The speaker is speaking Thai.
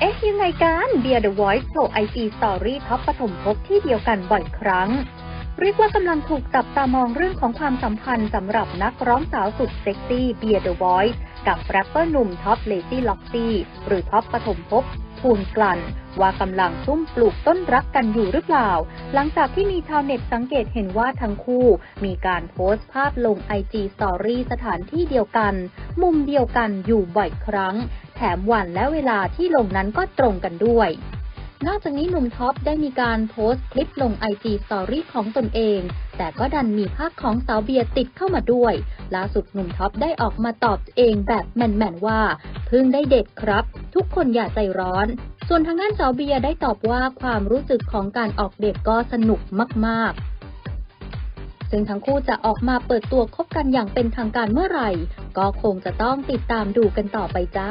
เอ๊ยังไงกันเบียร์ The Voice โชว์ไอจีสตอรี่ท็อปปฐมภพที่เดียวกันบ่อยครั้ง เรียกว่ากำลังถูกจับตามองเรื่องของความสัมพันธ์สำหรับนักร้องสาวสุดเซ็กซี่เบียร์ The Voice กับแรปเปอร์หนุ่มท็อปเลซี่ล็อกซี่หรือท็อปปฐมภพภูนกลั่น ว่ากำลังซุ่มปลูกต้นรักกันอยู่หรือเปล่า หลังจากที่มีชาวเน็ตสังเกตเห็นว่าทั้งคู่ มีการโพสต์ภาพลงไอจีสตอรี่สถานที่เดียวกัน มุมเดียวกันอยู่บ่อยครั้ง ถมวันและเวลาที่ลงนั้นก็ตรงกันด้วย นอกจากนี้หนุ่มท็อปได้มีการโพสต์คลิปลงไอจีสตอรี่ของตนเอง แต่ก็ดันมีภาพของสาวเบียร์ติดเข้ามาด้วย ล่าสุดหนุ่มท็อปได้ออกมาตอบเองแบบแมนๆว่า เพิ่งได้เด็ดครับ ทุกคนอย่าใจร้อน ส่วนทางด้านสาวเบียร์ได้ตอบว่าความรู้สึกของการออกเดทก็สนุกมากๆซึ่งทั้งคู่จะออกมาเปิดตัวคบกันอย่างเป็นทางการเมื่อไหร่ ก็คงจะต้องติดตามดูกันต่อไปจ้า